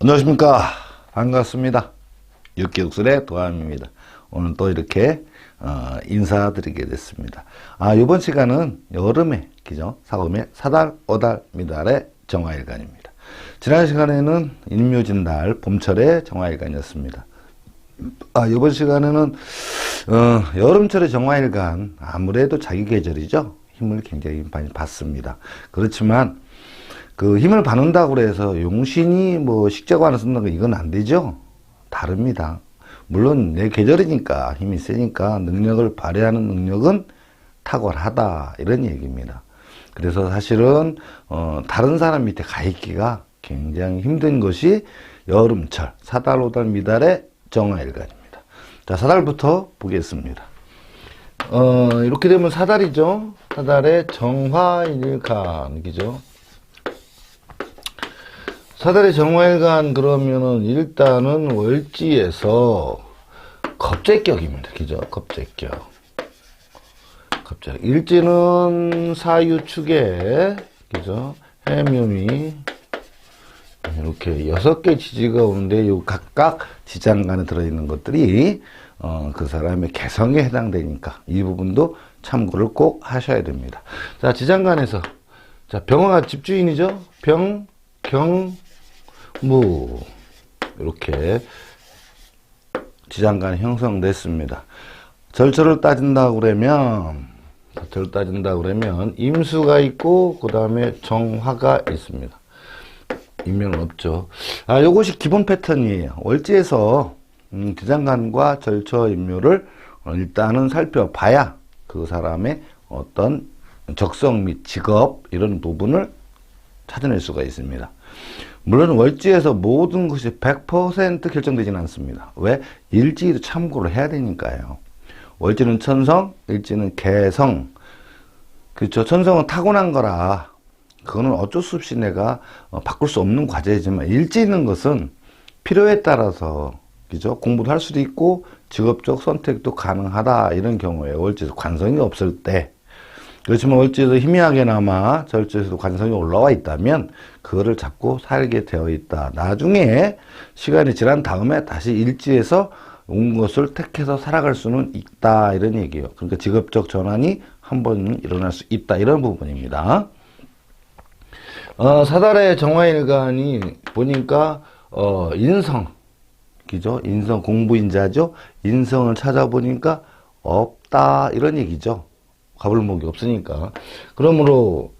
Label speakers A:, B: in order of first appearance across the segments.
A: 안녕하십니까. 반갑습니다. 육개육술의 도함입니다. 오늘 또 이렇게 어, 인사드리게 됐습니다. 아, 이번 시간은 여름의 기죠. 사금의 사달, 오달, 미달의 정화일간입니다. 지난 시간에는 인묘진달, 봄철의 정화일간이었습니다. 아, 이번 시간에는 어, 여름철의 정화일간 아무래도 자기 계절이죠. 힘을 굉장히 많이 받습니다. 그렇지만 그 힘을 받는다고 그래서 용신이 뭐 식재관을 쓴다고 이건 안 되죠. 다릅니다. 물론 내 계절이니까 힘이 세니까 능력을 발휘하는 능력은 탁월하다 이런 얘기입니다. 그래서 사실은 어, 다른 사람 밑에 가 있기가 굉장히 힘든 것이 여름철 사달 오달 미달의 정화일간입니다. 자 사달부터 보겠습니다. 어, 이렇게 되면 사달이죠. 사달의 정화일간이죠. 사달의 정화일간 그러면은 일단은 월지에서 겁재격입니다. 그죠? 겁재격. 겁재격. 일지는 사유축에, 그죠? 해묘미. 이렇게 여섯 개 지지가 오는데 요 각각 지장간에 들어있는 것들이 어, 그 사람의 개성에 해당되니까 이 부분도 참고를 꼭 하셔야 됩니다. 자, 지장간에서 자, 병화가 집주인이죠? 병, 경, 무 이렇게 지장간이 형성됐습니다. 절철을 따진다 그러면 절철을 따진다 그러면 임수가 있고 그 다음에 정화가 있습니다. 인명은 없죠. 아, 요것이 기본 패턴이에요. 월지에서 음, 지장간과 절처 임묘를 일단은 살펴봐야 그 사람의 어떤 적성 및 직업 이런 부분을 찾아낼 수가 있습니다. 물론 월지에서 모든 것이 100% 결정되지는 않습니다. 왜? 일지도 참고를 해야 되니까요. 월지는 천성, 일지는 개성. 그렇죠. 천성은 타고난 거라 그거는 어쩔 수 없이 내가 어, 바꿀 수 없는 과제이지만 일지 있는 것은 필요에 따라서 그죠? 공부도 할 수도 있고 직업적 선택도 가능하다 이런 경우에 월지에서 관성이 없을 때 그렇지만 월지에서 희미하게나마 절지에서도 관성이 올라와 있다면 그거를 잡고 살게 되어 있다. 나중에 시간이 지난 다음에 다시 일지에서 온 것을 택해서 살아갈 수는 있다 이런 얘기예요. 그러니까 직업적 전환이 한 번은 일어날 수 있다 이런 부분입니다. 어, 사달의 정화일간이 보니까 어, 인성 그죠? 인성 공부인자죠. 인성을 찾아보니까 없다 이런 얘기죠. 가불목이 없으니까. 그러므로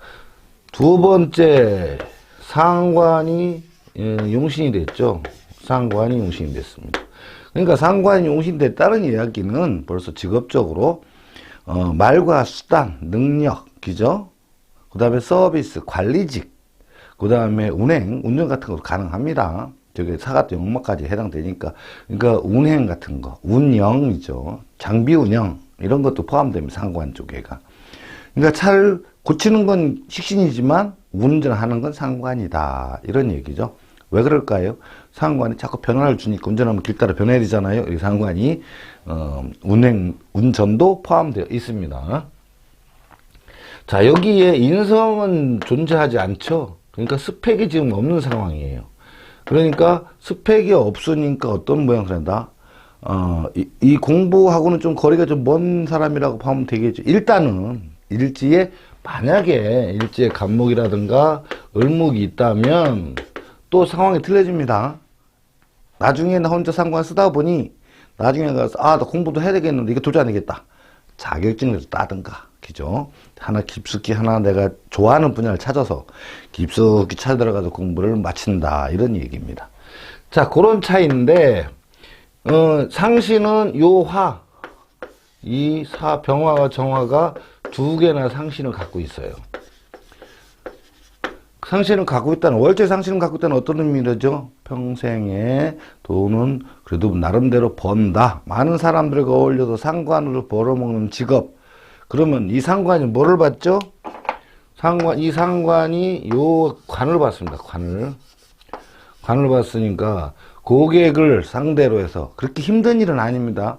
A: 두 번째 상관이 예, 용신이 됐죠. 상관이 용신이 됐습니다. 그러니까 상관이 용신이 됐다는 이야기는 벌써 직업적으로 어, 말과 수단, 능력, 그죠? 그 다음에 서비스, 관리직, 그 다음에 운행, 운전 같은 것도 가능합니다. 저게 사각도 영막까지 해당되니까. 그러니까 운행 같은 거, 운영이죠. 장비 운영, 이런 것도 포함됩니다. 상관 쪽에가. 그러니까 차를 고치는 건 식신이지만 운전하는 건 상관이다. 이런 얘기죠. 왜 그럴까요? 상관이 자꾸 변화를 주니까 운전하면 길 따라 변해야 되잖아요. 이 상관이 어, 운행 운전도 포함되어 있습니다. 자 여기에 인성은 존재하지 않죠. 그러니까 스펙이 지금 없는 상황이에요. 그러니까 스펙이 없으니까 어떤 모양새다. 는 어, 이, 이, 공부하고는 좀 거리가 좀 먼 사람이라고 보면 되겠죠. 일단은 일지에 만약에 일지에 간목이라든가 을목이 있다면 또 상황이 틀려집니다. 나중에 나 혼자 상관 쓰다 보니 나중에 가서 아 나 공부도 해야 되겠는데 이거 도저히 안 되겠다. 자격증을 따든가 그죠? 하나 깊숙이 하나 내가 좋아하는 분야를 찾아서 깊숙이 찾아들어가서 공부를 마친다 이런 얘기입니다. 자 그런 차이인데 어, 상신은 요화 이 사 병화와 정화가 두 개나 상신을 갖고 있어요. 상신을 갖고 있다는 월제 상신을 갖고 있다는 어떤 의미죠? 평생에 돈은 그래도 나름대로 번다. 많은 사람들과 어울려서 상관으로 벌어먹는 직업. 그러면 이 상관이 뭐를 받죠? 상관 이 상관이 요 관을 받습니다. 관을 관을 받으니까 고객을 상대로 해서 그렇게 힘든 일은 아닙니다.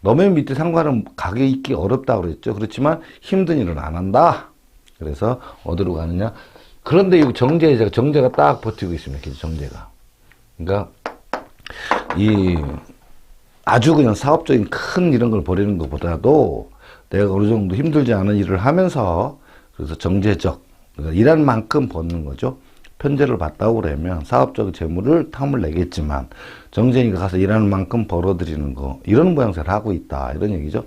A: 너의 밑에 상관은 가게 있기 어렵다 그랬죠. 그렇지만 힘든 일은 안 한다. 그래서 어디로 가느냐? 그런데 이 정제가 정제가 딱 버티고 있습니다. 정제가 그러니까 이 아주 그냥 사업적인 큰 이런 걸 벌이는 것보다도 내가 어느 정도 힘들지 않은 일을 하면서 그래서 정제적 그러니까 일한 만큼 버는 거죠. 편제를 받다고 그러면 사업적 재물을 탐을 내겠지만 정제니까 가서 일하는 만큼 벌어들이는 거 이런 모양새를 하고 있다 이런 얘기죠.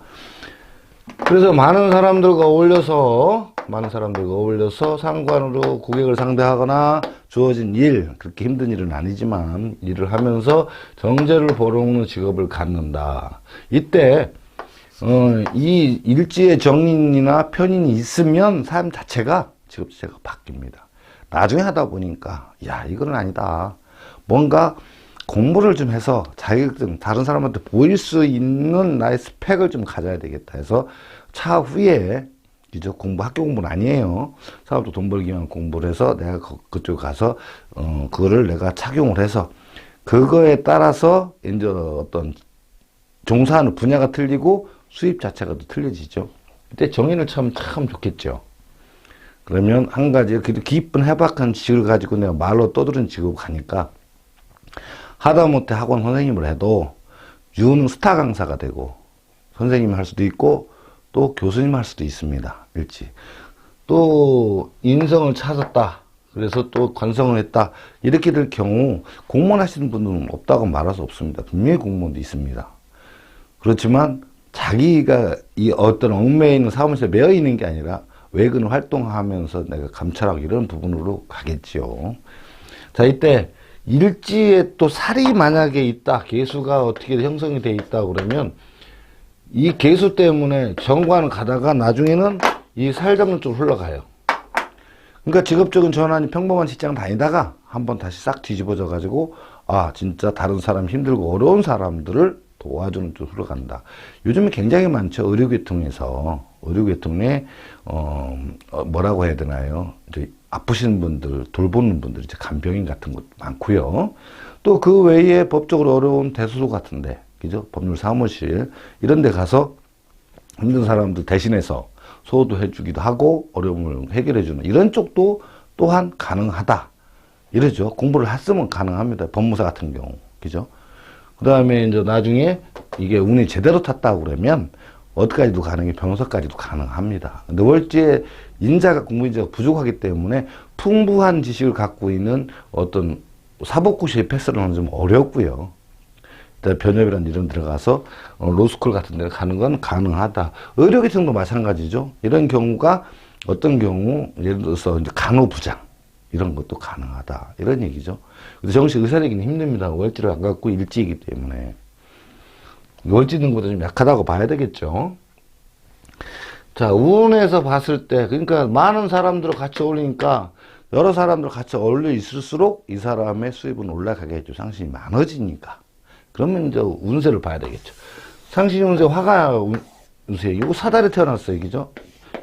A: 그래서 많은 사람들과 어울려서 많은 사람들과 어울려서 상관으로 고객을 상대하거나 주어진 일 그렇게 힘든 일은 아니지만 일을 하면서 정제를 벌어오는 직업을 갖는다. 이때 어, 이 일지의 정인이나 편인이 있으면 삶 자체가 직업 자체가 바뀝니다. 나중에 하다 보니까 야 이거는 아니다. 뭔가 공부를 좀 해서 자격증 다른 사람한테 보일 수 있는 나의 스펙을 좀 가져야 되겠다 해서 차후에 이제 공부 학교 공부는 아니에요. 사업도 돈 벌기 위한 공부를 해서 내가 그, 그쪽 가서 어 그거를 내가 착용을 해서 그거에 따라서 이제 어떤 종사하는 분야가 틀리고 수입 자체가 또 틀려지죠. 그때 정의를 참, 참 좋겠죠. 그러면 한 가지, 그 깊은 해박한 지식을 가지고 내가 말로 떠드는 직업 가니까 하다못해 학원 선생님을 해도 유는 스타 강사가 되고 선생님 할 수도 있고 또 교수님 할 수도 있습니다. 일찍. 또 인성을 찾았다. 그래서 또 관성을 했다. 이렇게 될 경우 공무원 하시는 분들은 없다고 말할 수 없습니다. 분명히 공무원도 있습니다. 그렇지만 자기가 이 어떤 얽매여 있는 사무실에 매여 있는 게 아니라 외근 활동하면서 내가 감찰하고 이런 부분으로 가겠지요. 자, 이때 일지에 또 살이 만약에 있다, 개수가 어떻게 형성이 돼 있다 그러면 이 개수 때문에 정관을 가다가 나중에는 이 살 잡는 쪽으로 흘러가요. 그러니까 직업적인 전환이 평범한 직장 다니다가 한번 다시 싹 뒤집어져 가지고 아 진짜 다른 사람 힘들고 어려운 사람들을 도와주는 쪽으로 흘러간다. 요즘에 굉장히 많죠. 의료계통에서 의료계통에 어, 어 뭐라고 해야 되나요? 이제 아프신 분들 돌보는 분들 이제 간병인 같은 것도 많고요. 또 그 외에 법적으로 어려운 대수소 같은데 그죠? 법률 사무실 이런 데 가서 힘든 사람들 대신해서 소호도 해주기도 하고 어려움을 해결해주는 이런 쪽도 또한 가능하다. 이러죠. 공부를 했으면 가능합니다. 법무사 같은 경우. 그죠? 그 다음에 이제 나중에 이게 운이 제대로 탔다고 그러면 어디까지도 가능해 병서까지도 가능합니다. 근데 월지에 인자가 공부인자가 부족하기 때문에 풍부한 지식을 갖고 있는 어떤 사법고시에 패스를 하는 좀 어렵고요. 변협이라는 이름 들어가서 어, 로스쿨 같은 데 가는 건 가능하다. 의료계통도 마찬가지죠. 이런 경우가 어떤 경우 예를 들어서 간호부장 이런 것도 가능하다. 이런 얘기죠. 근데 정식 의사 되기는 힘듭니다. 월지를 안 갖고 일지이기 때문에. 월지 등보다 좀 약하다고 봐야 되겠죠. 자, 운에서 봤을 때, 그러니까 많은 사람들과 같이 어울리니까 여러 사람들 같이 어울려 있을수록 이 사람의 수입은 올라가겠죠. 상신이 많아지니까. 그러면 이제 운세를 봐야 되겠죠. 상신 운세 화가 운세. 이거 사달에 태어났어요. 그죠?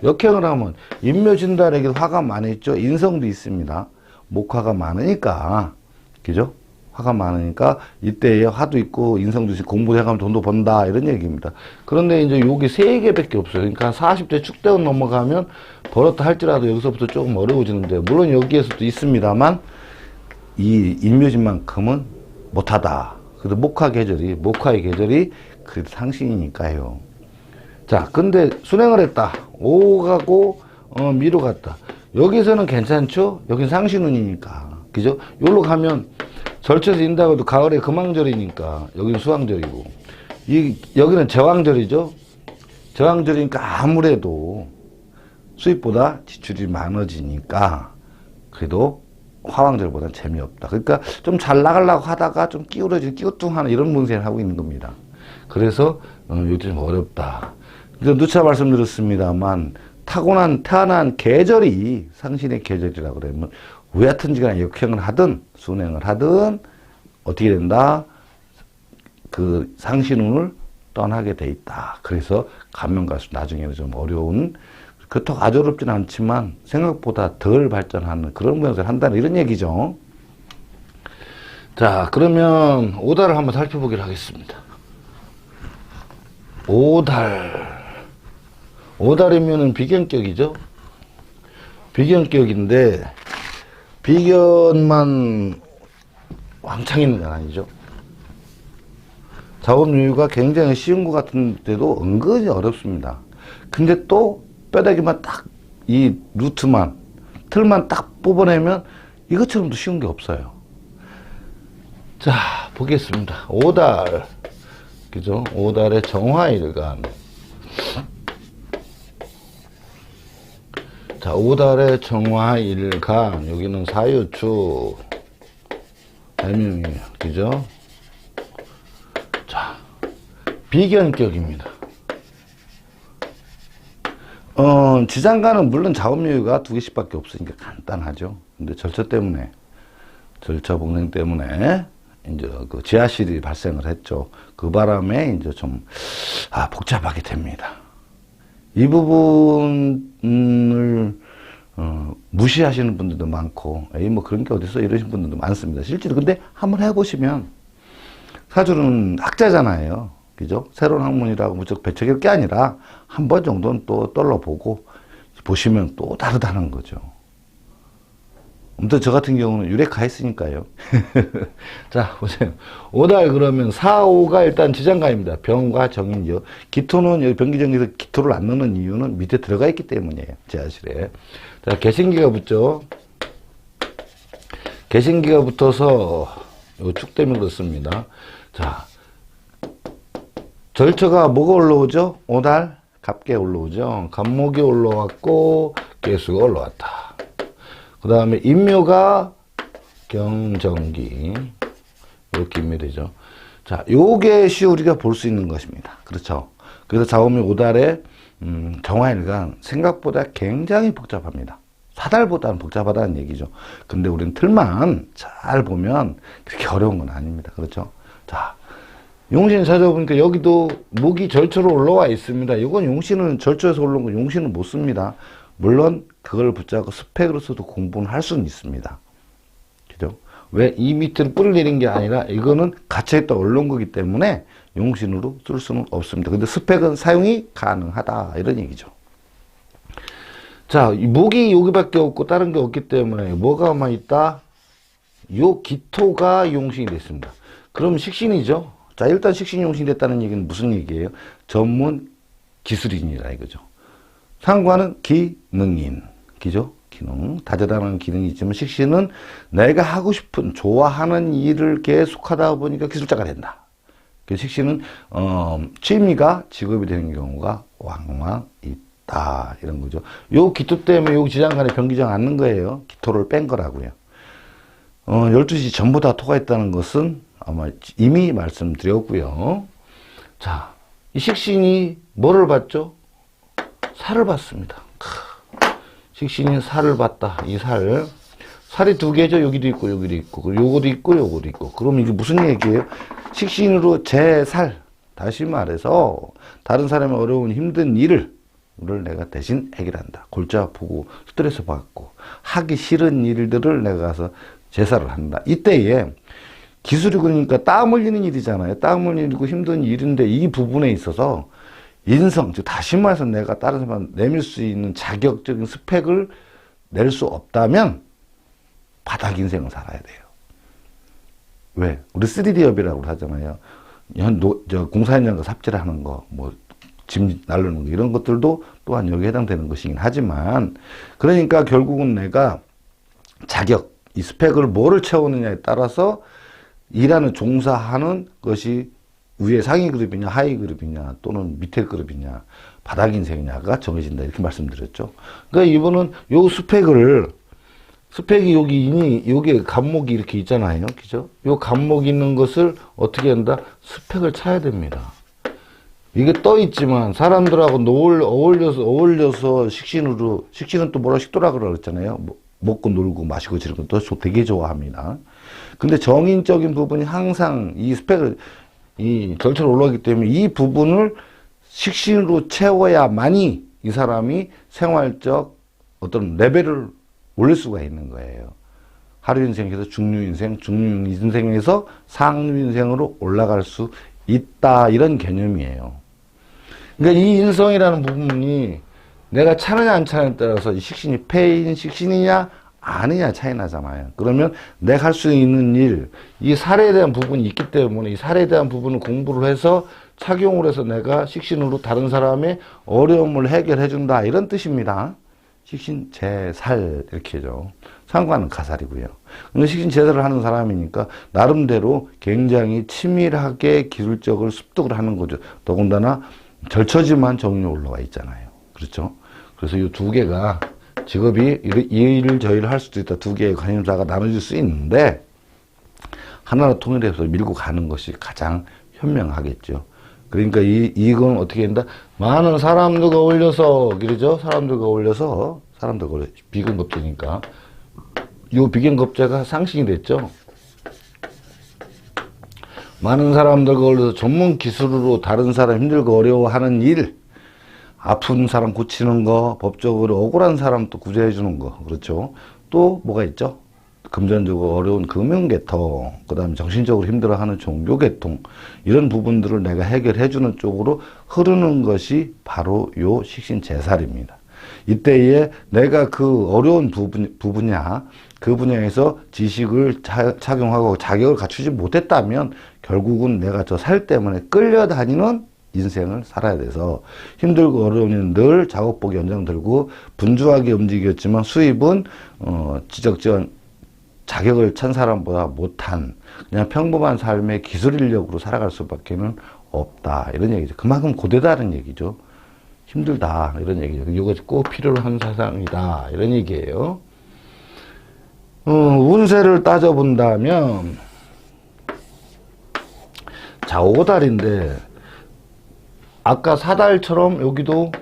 A: 역행을 하면 인묘진달에게 화가 많았죠. 인성도 있습니다. 목화가 많으니까. 그죠? 화가 많으니까 이때에 화도 있고 인성도 있고 공부를 해가면 돈도 번다 이런 얘기입니다. 그런데 이제 여기 세 개밖에 없어요. 그러니까 40대 축대원 넘어가면 벌었다 할지라도 여기서부터 조금 어려워지는데 물론 여기에서도 있습니다만 이 인묘진만큼은 못하다. 그래도 목화 계절이, 목화의 계절이 그 상신이니까요. 자, 근데 순행을 했다. 오 가고, 어, 미로 갔다. 여기서는 괜찮죠? 여긴 상신운이니까. 그죠? 여기로 가면 절쳐서 인다고 해도 가을에 금왕절이니까 여기는 수왕절이고. 이, 여기는 제왕절이죠? 제왕절이니까 아무래도 수입보다 지출이 많아지니까 그래도 화왕절보다 재미없다. 그러니까 좀 잘 나가려고 하다가 좀 끼우러지, 끼우뚱하는 이런 문제를 하고 있는 겁니다. 그래서 어, 요즘 어렵다. 누차 말씀드렸습니다만 타고난 태어난 계절이 상신의 계절이라 그러면 간에 역행을 하든 순행을 하든 어떻게 된다? 그 상신운을 떠나게 돼 있다. 그래서 감명가수 나중에는 좀 어려운 그렇다고 아주 어렵진 않지만 생각보다 덜 발전하는 그런 모양을 한다는 이런 얘기죠. 자, 그러면 오달을 한번 살펴보기로 하겠습니다. 오달. 오달이면은 비견격이죠? 비견격인데, 비견만 왕창 있는 건 아니죠. 작업유유가 굉장히 쉬운 것 같은데도 은근히 어렵습니다. 근데 또 뼈다귀만 딱 이 루트만 틀만 딱 뽑아내면 이것처럼도 쉬운 게 없어요. 자 보겠습니다. 5달 그죠? 5달의 정화일간 자 5달의 정화일간 여기는 사유축 해명이에요. 그죠? 자 비견격입니다. 어, 지장간은 물론 작업유유가 두 개씩밖에 없으니까 간단하죠. 근데 절처 때문에, 절처 복냉 때문에, 이제 그 지하실이 발생을 했죠. 그 바람에 이제 좀, 아, 복잡하게 됩니다. 이 부분을, 어, 무시하시는 분들도 많고, 에이, 뭐 그런 게 어딨어? 이러신 분들도 많습니다. 실제로. 근데 한번 해보시면, 사주는 학자잖아요. 그죠? 새로운 학문이라고 무조건 배척일 게 아니라 한 번 정도는 또 떨러보고 보시면 또 다르다는 거죠. 아무튼 저 같은 경우는 유레카 했으니까요. 자, 보세요. 오달 그러면 4, 5가 일단 지장가입니다. 병과 정인이요. 기토는 여기 병기정에서 기토를 안 넣는 이유는 밑에 들어가 있기 때문이에요. 제아실에. 자, 개신기가 붙죠. 개신기가 붙어서 요축 때문에 그렇습니다. 자, 절처가 뭐가 올라오죠? 오달 갑계 올라오죠. 갑목이 올라왔고 개수가 올라왔다. 그 다음에 인묘가 경정기 이렇게 인묘되죠. 자, 요게 시 우리가 볼 수 있는 것입니다. 그렇죠. 그래서 자오미 오달의 음, 정화일간 생각보다 굉장히 복잡합니다. 사달보다는 복잡하다는 얘기죠. 근데 우리는 틀만 잘 보면 그렇게 어려운 건 아닙니다. 그렇죠. 자, 용신 찾아보니까 여기도 목이 절처로 올라와 있습니다. 이건 용신은 절처에서 올라온 거 용신은 못 씁니다. 물론 그걸 붙잡고 스펙으로서도 공부는 할 수는 있습니다. 그죠? 왜 이 밑으로 뿌리 내린 게 아니라 이거는 갇혀있다 올라온 거기 때문에 용신으로 쓸 수는 없습니다. 근데 스펙은 사용이 가능하다. 이런 얘기죠. 자, 이 목이 여기밖에 없고 다른 게 없기 때문에 뭐가만 있다? 요 기토가 용신이 됐습니다. 그럼 식신이죠. 자, 일단 식신 용신이 됐다는 얘기는 무슨 얘기예요? 전문 기술인이라 이거죠. 상관은 기능인. 기죠? 기능. 다재다능한 기능이 있지만 식신은 내가 하고 싶은, 좋아하는 일을 계속하다 보니까 기술자가 된다. 그 식신은, 어, 취미가 직업이 되는 경우가 왕왕 있다. 이런 거죠. 요 기토 때문에 요 지장간에 병기장 않는 거예요. 기토를 뺀 거라고요. 어, 12시 전부 다 토가 있다는 것은 아마 이미 말씀드렸고요. 자, 이 식신이 뭐를 받죠? 살을 받습니다. 식신이 살을 받다. 이 살. 살이 두 개죠. 여기도 있고 여기도 있고 요거도 있고 요거도 있고. 그럼 이게 무슨 얘기예요? 식신으로 제 살. 다시 말해서 다른 사람의 어려운 힘든 일을 를 내가 대신 해결한다. 골치 아프고 스트레스 받고 하기 싫은 일들을 내가 가서 제사를 한다. 이때에 기술이 그러니까 땀 흘리는 일이잖아요. 땀 흘리고 힘든 일인데 이 부분에 있어서 인성, 즉 다시 말해서 내가 다른 사람 내밀 수 있는 자격적인 스펙을 낼 수 없다면 바닥 인생을 살아야 돼요. 왜? 우리 3D업이라고 하잖아요. 현, 노, 저, 공사 현장과 삽질 하는 거, 뭐, 짐 날르는 거, 이런 것들도 또한 여기에 해당되는 것이긴 하지만, 그러니까 결국은 내가 자격, 이 스펙을 뭐를 채우느냐에 따라서 일하는 종사하는 것이 위에 상위 그룹이냐 하위 그룹이냐 또는 밑에 그룹이냐 바닥 인생이냐가 정해진다 이렇게 말씀드렸죠. 그러니까 이분은 요 스펙을 스펙이 여기 이니 여기에 감목이 이렇게 있잖아요. 그죠? 요 감목 있는 것을 어떻게 한다? 스펙을 차야 됩니다. 이게 떠 있지만 사람들하고 노을 어울려서 어울려서 식신으로 식신은 또 뭐라 식도라 그러잖아요. 뭐, 먹고 놀고 마시고 지는 것도 되게 좋아합니다. 근데 정인적인 부분이 항상 이 스펙을 이 절차로 올라가기 때문에 이 부분을 식신으로 채워야만이 이 사람이 생활적 어떤 레벨을 올릴 수가 있는 거예요. 하루 인생에서 중류 인생, 중류 인생에서 상류 인생으로 올라갈 수 있다 이런 개념이에요. 그러니까 이 인성이라는 부분이 내가 차느냐 안 차느냐에 따라서 이 식신이 폐인 식신이냐 아니냐 차이 나잖아요. 그러면 내가 할 수 있는 일, 이 살에 대한 부분이 있기 때문에 이 살에 대한 부분을 공부를 해서 착용을 해서 내가 식신으로 다른 사람의 어려움을 해결해 준다 이런 뜻입니다. 식신 제살 이렇게죠. 상관은 가살이고요. 근데 식신 제살을 하는 사람이니까 나름대로 굉장히 치밀하게 기술적을 습득을 하는 거죠. 더군다나 절처지만 정이 올라와 있잖아요. 그렇죠? 그래서 이 두 개가 직업이 이 일을 저 일을 할 수도 있다. 두 개의 관심사가 나눠질 수 있는데 하나로 통일해서 밀고 가는 것이 가장 현명하겠죠. 그러니까 이, 이건 어떻게 한다? 많은 사람들과 올려서, 그러죠? 사람들과 올려서, 사람들과 올려, 비근겁제니까. 요 비근겁제가 상승이 됐죠? 많은 사람들과 올려서 전문 기술으로 다른 사람 힘들고 어려워하는 일, 아픈 사람 고치는 거, 법적으로 억울한 사람 또 구제해 주는 거, 그렇죠? 또 뭐가 있죠? 금전적으로 어려운 금융계통, 그 다음에 정신적으로 힘들어하는 종교계통, 이런 부분들을 내가 해결해 주는 쪽으로 흐르는 것이 바로 요 식신제살입니다. 이때에 내가 그 어려운 부분, 부분야, 그 분야에서 지식을 차, 착용하고 자격을 갖추지 못했다면 결국은 내가 저 살 때문에 끌려다니는 인생을 살아야 돼서 힘들고 어려운 늘 작업복 연장 들고 분주하게 움직였지만 수입은 어 지적지원 자격을 찬 사람보다 못한 그냥 평범한 삶의 기술 인력으로 살아갈 수밖에는 없다 이런 얘기죠. 그만큼 고되다는 얘기죠. 힘들다 이런 얘기죠. 이것이 꼭 필요로 한 사상이다 이런 얘기예요. 어, 운세를 따져본다면 자 5달인데 아까 사달처럼 여기도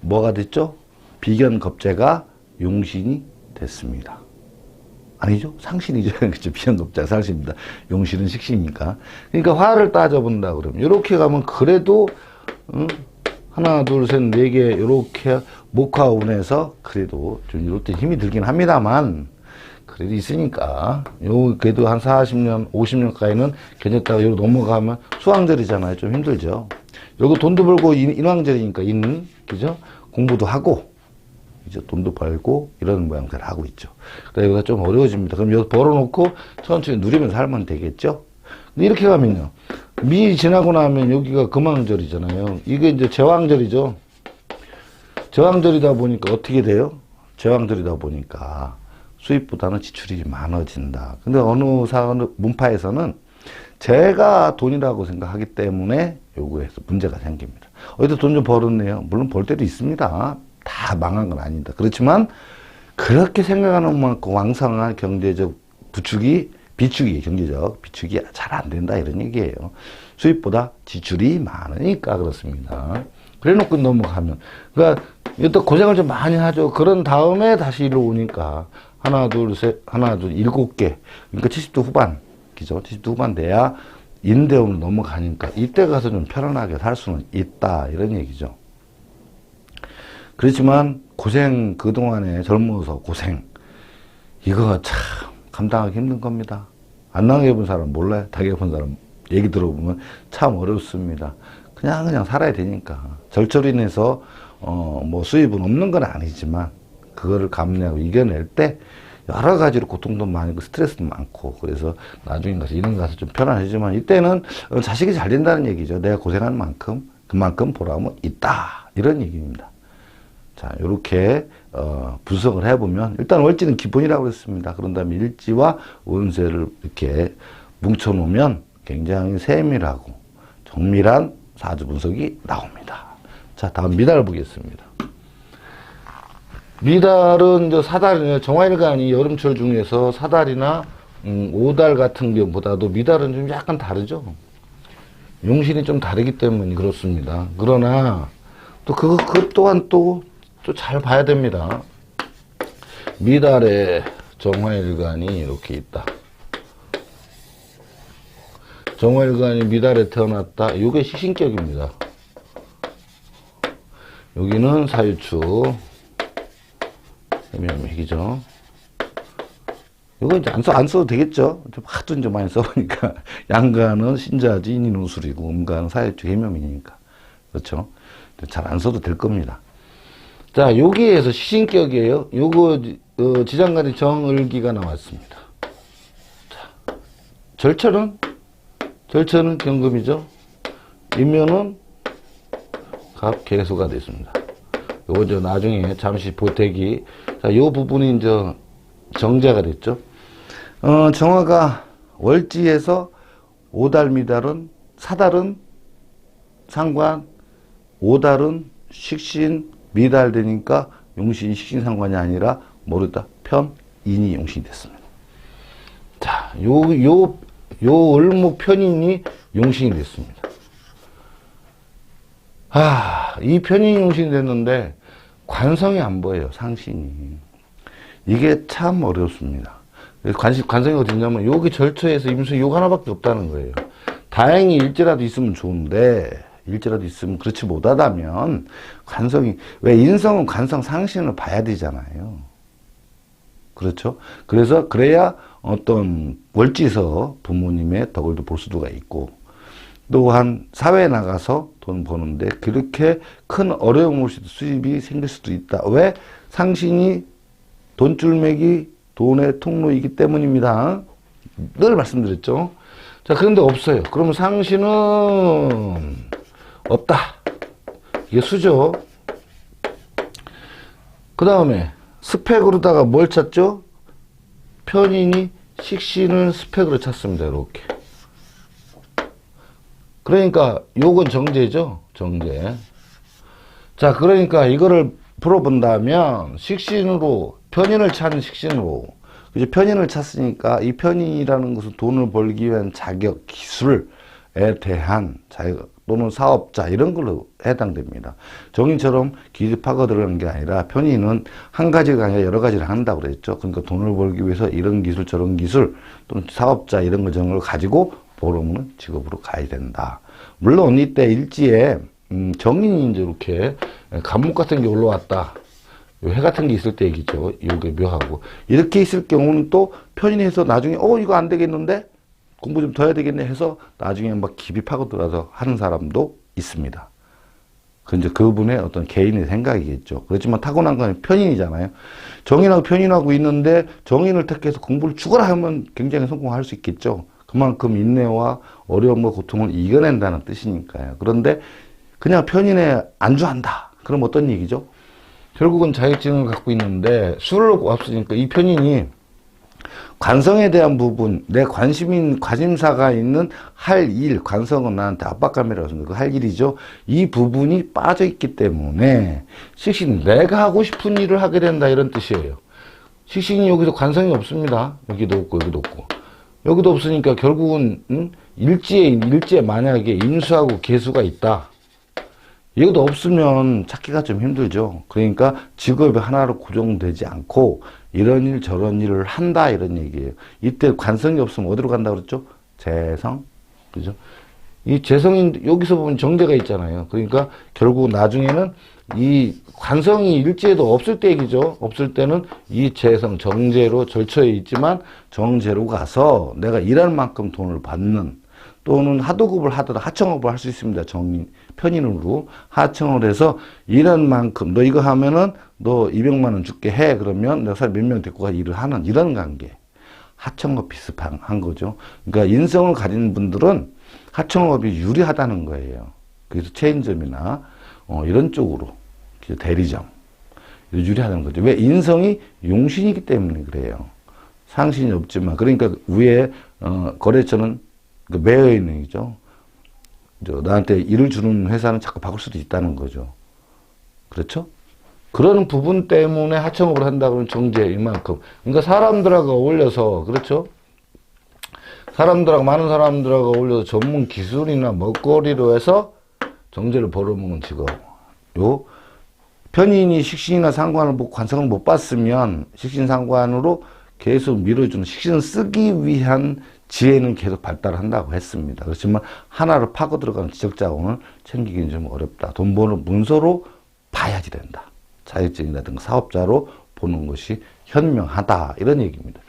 A: 뭐가 됐죠? 비견겁제가 용신이 됐습니다. 아니죠? 상신이죠. 그죠? 비견겁제가 상신입니다. 용신은 식신이니까. 그러니까 화를 따져본다 그러면 이렇게 가면 그래도 응? 하나 둘 셋 네 개 이렇게 목화운에서 그래도 좀 이렇게 힘이 들긴 합니다만 그래도 있으니까. 요 그래도 한 40년 50년까지는 괜찮다가 요 넘어가면 수왕절이잖아요. 좀 힘들죠. 요거 돈도 벌고 인, 인왕절이니까 인 그죠? 공부도 하고 이제 돈도 벌고 이런 모양새를 하고 있죠. 그래 여기가 좀 어려워집니다. 그럼 여기 벌어놓고 천천히 누리면서 살면 되겠죠? 근데 이렇게 가면요. 미 지나고 나면 여기가 금왕절이잖아요. 이게 이제 제왕절이죠. 제왕절이다 보니까 어떻게 돼요? 제왕절이다 보니까 수입보다는 지출이 많아진다. 근데 어느 사 문파에서는 제가 돈이라고 생각하기 때문에 요구해서 문제가 생깁니다. 어디서 돈 좀 벌었네요. 물론 벌 때도 있습니다. 다 망한 건 아닙니다. 그렇지만 그렇게 생각하는 만큼 왕성한 경제적 부축이 비축이 경제적 비축이 잘 안 된다 이런 얘기예요. 수입보다 지출이 많으니까 그렇습니다. 그래 놓고 넘어가면 그러니까 이것도 고생을 좀 많이 하죠. 그런 다음에 다시 일로 오니까 하나, 둘, 셋, 하나, 둘, 일곱 개. 그러니까 70대 후반, 그죠? 70대 후반 돼야 인대원으로 넘어가니까 이때 가서 좀 편안하게 살 수는 있다. 이런 얘기죠. 그렇지만 고생, 그동안에 젊어서 고생. 이거 참 감당하기 힘든 겁니다. 안 당해본 사람 몰라요. 당해본 사람 얘기 들어보면 참 어렵습니다. 그냥 그냥 살아야 되니까. 절철 인해서 어, 뭐 수입은 없는 건 아니지만 그거를 감내하고 이겨낼 때 여러 가지로 고통도 많고 스트레스도 많고 그래서 나중에 가서 이런 가서 좀 편안해지만 이때는 자식이 잘 된다는 얘기죠. 내가 고생한 만큼 그만큼 보람은 있다 이런 얘기입니다. 자 이렇게 어, 분석을 해보면 일단 월지는 기본이라고 했습니다. 그런 다음에 일지와 운세를 이렇게 뭉쳐놓으면 굉장히 세밀하고 정밀한 사주 분석이 나옵니다. 자 다음 미달 보겠습니다. 미달은 이제 사달이나 정화일간이 여름철 중에서 사달이나 음, 오달 같은 경우보다도 미달은 좀 약간 다르죠. 용신이 좀 다르기 때문에 그렇습니다. 그러나 또 그거 그 또한 또 또 잘 봐야 됩니다. 미달에 정화일간이 이렇게 있다. 정화일간이 미달에 태어났다. 이게 시신격입니다. 여기는 사유 축. 해명맥이죠. 이거 이제 안, 써, 안 써도 되겠죠? 좀 하도 이제 많이 써보니까. 양가는 신자지, 인인우술이고, 음가는 사회적 해명이니까. 그렇죠? 잘 안 써도 될 겁니다. 자, 여기에서 시신격이에요. 요거, 어, 지장간의 정을기가 나왔습니다. 자, 절철은 절철은 경금이죠. 인면은 갑 개수가 됐습니다. 요거 저 나중에 잠시 보태기. 자, 요 부분이 이제 정제가 됐죠. 어, 정화가 월지에서 오달 미달은 사달은 상관, 오달은 식신 미달 되니까 용신 식신 상관이 아니라 모르다 편인이 용신이 됐습니다. 자, 요, 요, 요 을목 편인이 용신이 됐습니다. 아, 이 편인이 용신이 됐는데 관성이 안 보여요, 상신이. 이게 참 어렵습니다. 관심, 관성이 어딨냐면 여기 절초에서 임수 요 하나밖에 없다는 거예요. 다행히 일지라도 있으면 좋은데 일지라도 있으면 그렇지 못하다면 관성이 왜 인성은 관성 상신을 봐야 되잖아요. 그렇죠? 그래서 그래야 어떤 월지서 부모님의 덕을 볼 수가 있고 또한 사회에 나가서 돈 버는데 그렇게 큰 어려움 없이 수입이 생길 수도 있다. 왜? 상신이 돈줄매기 돈의 통로이기 때문입니다. 늘 말씀드렸죠. 자, 그런데 없어요. 그러면 상신은 없다. 이게 수죠. 그 다음에 스펙으로다가 뭘 찾죠? 편인이 식신을 스펙으로 찾습니다. 이렇게. 그러니까 요건 정제죠. 정제. 자, 그러니까 이거를 풀어본다면 식신으로 편인을 찾는 식신으로 이제 편인을 찾으니까 이 편인이라는 것은 돈을 벌기 위한 자격, 기술에 대한 자격 또는 사업자 이런 걸로 해당됩니다. 정인처럼 기술 파고 들어가는 게 아니라 편인은 한 가지가 아니라 여러 가지를 한다고 그랬죠. 그러니까 돈을 벌기 위해서 이런 기술 저런 기술 또는 사업자 이런 거 저런 걸 가지고 보러는 직업으로 가야 된다. 물론 이때 일지에 음, 정인이 이제 이렇게 감목 같은 게 올라왔다. 해 같은 게 있을 때 얘기죠. 요게 묘하고. 이렇게 있을 경우는 또 편인해서 나중에, 어, 이거 안 되겠는데? 공부 좀 더 해야 되겠네 해서 나중에 막 깊이 파고들어서 하는 사람도 있습니다. 그 이제 그분의 어떤 개인의 생각이겠죠. 그렇지만 타고난 건 편인이잖아요. 정인하고 편인하고 있는데 정인을 택해서 공부를 죽어라 하면 굉장히 성공할 수 있겠죠. 그만큼 인내와 어려움과 고통을 이겨낸다는 뜻이니까요. 그런데 그냥 편인에 안주한다. 그럼 어떤 얘기죠? 결국은 자격증을 갖고 있는데 술을 없으니까 이 편인이 관성에 대한 부분, 내 관심인, 관심사가 있는 할 일, 관성은 나한테 압박감이라고 하는 그할 일이죠. 이 부분이 빠져있기 때문에, 식신, 내가 하고 싶은 일을 하게 된다, 이런 뜻이에요. 식신이 여기서 관성이 없습니다. 여기도 없고, 여기도 없고. 여기도 없으니까 결국은, 음? 일지에, 일지에 만약에 인수하고 개수가 있다. 이것도 없으면 찾기가 좀 힘들죠. 그러니까 직업이 하나로 고정되지 않고 이런 일 저런 일을 한다 이런 얘기예요. 이때 관성이 없으면 어디로 간다 그랬죠? 재성. 그죠? 이 재성인 여기서 보면 정제가 있잖아요. 그러니까 결국 나중에는 이 관성이 일지에도 없을 때 얘기죠. 없을 때는 이 재성 정제로 절처해 있지만 정제로 가서 내가 일할 만큼 돈을 받는 또는 하도급을 하더라도 하청업을 할 수 있습니다. 정인, 편인으로 하청을 해서 이런 만큼 너 이거 하면은 너 200만 원 줄게 해 그러면 내가 몇명 데리고 가 일을 하는 이런 관계. 하청업 비슷한 거죠. 그러니까 인성을 가진 분들은 하청업이 유리하다는 거예요. 그래서 체인점이나 어, 이런 쪽으로 대리점 유리하다는 거죠. 왜 인성이 용신이기 때문에 그래요. 상신이 없지만 그러니까 위에 어, 거래처는 그 매여 있는 거죠. 나한테 일을 주는 회사는 자꾸 바꿀 수도 있다는 거죠. 그렇죠? 그런 부분 때문에 하청업을 한다 그러면 정제 이만큼. 그러니까 사람들하고 어울려서, 그렇죠? 사람들하고, 많은 사람들하고 어울려서 전문 기술이나 먹거리로 해서 정제를 벌어먹는 직업. 요, 편인이 식신이나 상관을 못, 관성을 못 봤으면 식신 상관으로 계속 밀어주는 식신을 쓰기 위한 지혜는 계속 발달한다고 했습니다. 그렇지만 하나를 파고 들어가는 지적 자원을 챙기기는 좀 어렵다. 돈 버는 문서로 봐야지 된다. 자격증이라든가 사업자로 보는 것이 현명하다. 이런 얘기입니다.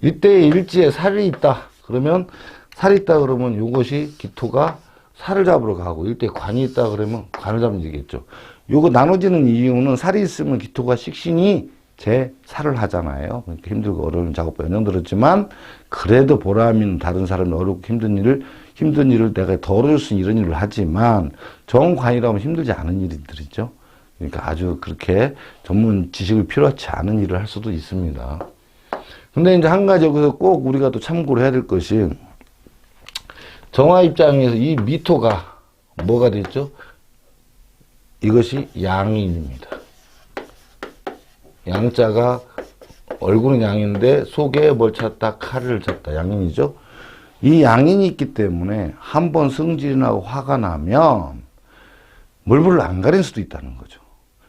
A: 이때 일지에 살이 있다. 그러면 살이 있다 그러면 이것이 기토가 살을 잡으러 가고 일대 관이 있다 그러면 관을 잡는 얘기겠죠. 요거 나눠지는 이유는 살이 있으면 기토가 식신이 재살을 하잖아요. 그러니까 힘들고 어려운 작업과 연령 들었지만 그래도 보람 있는 다른 사람이 어렵고 힘든 일을 힘든 일을 내가 덜어줄 수 있는 이런 일을 하지만 정관이라면 힘들지 않은 일들이죠. 그러니까 아주 그렇게 전문 지식을 필요하지 않은 일을 할 수도 있습니다. 근데 이제 한 가지 여기서 꼭 우리가 또 참고를 해야 될 것이 정화 입장에서 이 미토가 뭐가 됐죠? 이것이 양인입니다. 양자가 얼굴은 양인데 속에 뭘 찼다 칼을 찼다 양인이죠. 이 양인이 있기 때문에 한 번 승질이 나고 화가 나면 물불을 안 가릴 수도 있다는 거죠.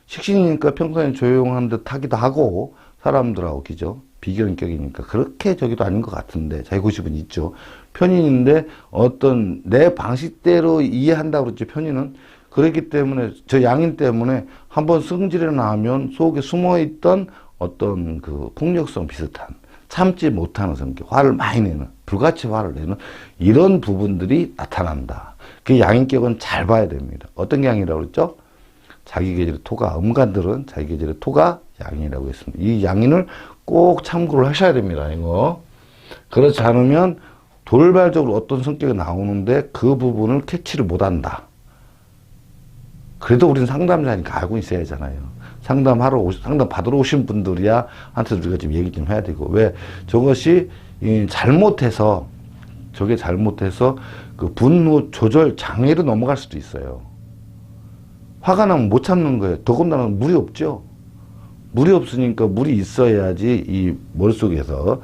A: 식신이니까 평소에 조용한 듯 하기도 하고 사람들하고 기죠. 비견격이니까 그렇게 저기도 아닌 것 같은데 자기 고집은 있죠. 편인인데 어떤 내 방식대로 이해한다고 그랬죠. 편인은 그렇기 때문에 저 양인 때문에 한번 승질이 나면 속에 숨어있던 어떤 그 폭력성 비슷한 참지 못하는 성격, 화를 많이 내는 불같이 화를 내는 이런 부분들이 나타난다. 그 양인격은 잘 봐야 됩니다. 어떤 게 양이라고 그랬죠? 자기 계절의 토가 음간들은 자기 계절의 토가 양이라고 했습니다. 이 양인을 꼭 참고를 하셔야 됩니다. 이거 그렇지 않으면 돌발적으로 어떤 성격이 나오는데 그 부분을 캐치를 못한다. 그래도 우리는 상담자니까 알고 있어야 하잖아요. 상담하러 오, 상담 받으러 오신 분들이야 한테 우리가 좀 얘기 좀 해야 되고 왜 저것이 이 잘못해서 저게 잘못해서 그 분노 조절 장애로 넘어갈 수도 있어요. 화가 나면 못 참는 거예요. 더군다나 물이 없죠. 물이 없으니까 물이 있어야지 이 머릿속에서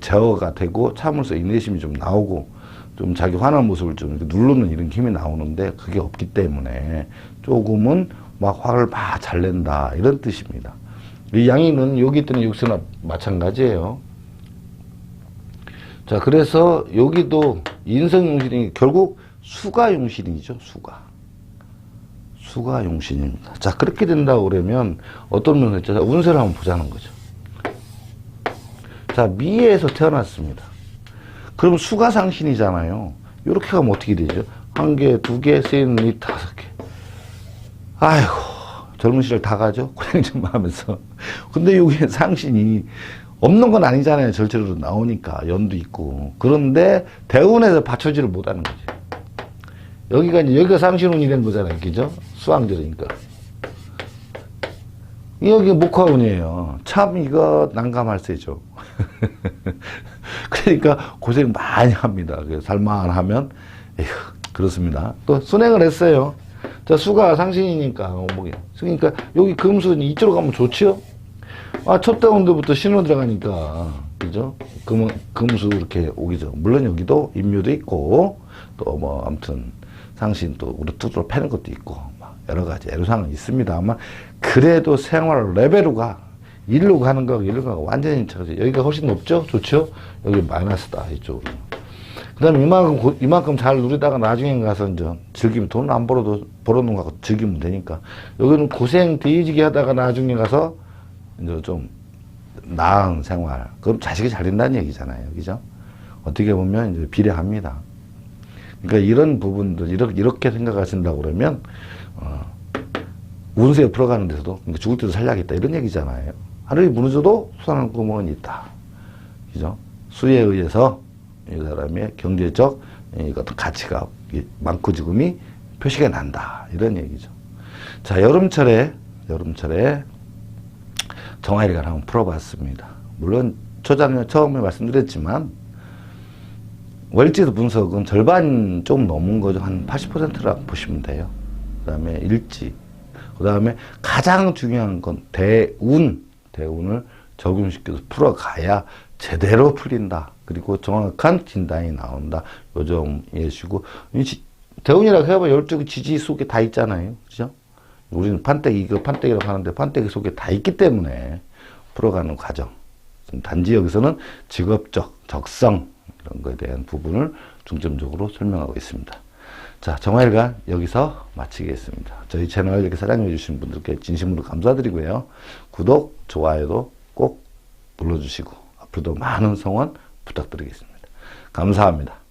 A: 제어가 되고 참을서 인내심이 좀 나오고 좀 자기 화난 모습을 좀 누르는 이런 힘이 나오는데 그게 없기 때문에 조금은 막 화를 막 잘 낸다 이런 뜻입니다. 이 양이는 여기 있던 육수나 마찬가지예요. 자 그래서 여기도 인성용신이 결국 수가용신이죠 수가. 수가 용신입니다. 자 그렇게 된다고 그러면 어떤 면에서 자, 운세를 한번 보자는 거죠. 자 미에서 태어났습니다. 그럼 수가 상신이잖아요. 이렇게 가면 어떻게 되죠? 한 개, 두 개, 세, 넷, 다섯 개. 아이고, 젊은 시절 다 가죠? 고생 좀 하면서. 근데 여기 상신이 없는 건 아니잖아요. 절대로 나오니까. 연도 있고. 그런데 대운에서 받쳐지를 못하는 거지. 여기가 이제, 여기가 상신운이 된 거잖아요. 그죠? 수왕절이니까. 여기 목화운이에요. 참 이거 난감할 세죠. 그러니까 고생 많이 합니다. 그래서 살만 하면 에휴 그렇습니다. 또 순행을 했어요. 자 수가 상신이니까 뭐게 그러니까 여기 금수는 이쪽으로 가면 좋지요. 아첫 다운드부터 신호 들어가니까 그죠? 금 금수 이렇게 오기죠. 물론 여기도 인묘도 있고 또 뭐 아무튼 상신 또 우리 뚜드러 패는 것도 있고 막 여러 가지 애로사항은 있습니다만 그래도 생활 레벨로가 일로 가는 거, 일로 가고 완전히 저지. 여기가 훨씬 높죠? 좋죠? 여기 마이너스다, 이쪽으로. 그 다음에 이만큼, 고- 이만큼 잘 누리다가 나중에 가서 이제 즐기면 돈 안 벌어도 벌어놓은 거 즐기면 되니까. 여기는 고생 뒤지게 하다가 나중에 가서 이제 좀 나은 생활. 그럼 자식이 잘 된다는 얘기잖아요. 그죠? 어떻게 보면 이제 비례합니다. 그러니까 이런 부분들, 이렇게, 이렇게 생각하신다고 그러면, 어, 운세 풀어가는 데서도 그러니까 죽을 때도 살려야겠다 이런 얘기잖아요. 하늘이 무너져도 수산한 구멍은 있다. 그죠? 수에 의해서 이 사람의 경제적 이 어떤 가치가 많고 지금이 표시가 난다. 이런 얘기죠. 자, 여름철에, 여름철에 정화일간 한번 풀어봤습니다. 물론 초장에 처음에 말씀드렸지만 월지도 분석은 절반 좀 넘은 거죠. 한 80%라고 보시면 돼요. 그 다음에 일지. 그 다음에 가장 중요한 건 대운. 대운을 적용시켜서 풀어가야 제대로 풀린다. 그리고 정확한 진단이 나온다. 요점 예시고. 대운이라고 해봐 12개 지지 속에 다 있잖아요. 그죠? 우리는 판때기, 이거 판때기라고 하는데 판때기 속에 다 있기 때문에 풀어가는 과정. 단지 여기서는 직업적, 적성, 이런 거에 대한 부분을 중점적으로 설명하고 있습니다. 자, 정화일간 여기서 마치겠습니다. 저희 채널 이렇게 사랑해 주신 분들께 진심으로 감사드리고요. 구독, 좋아요도 꼭 눌러주시고 앞으로도 많은 성원 부탁드리겠습니다. 감사합니다.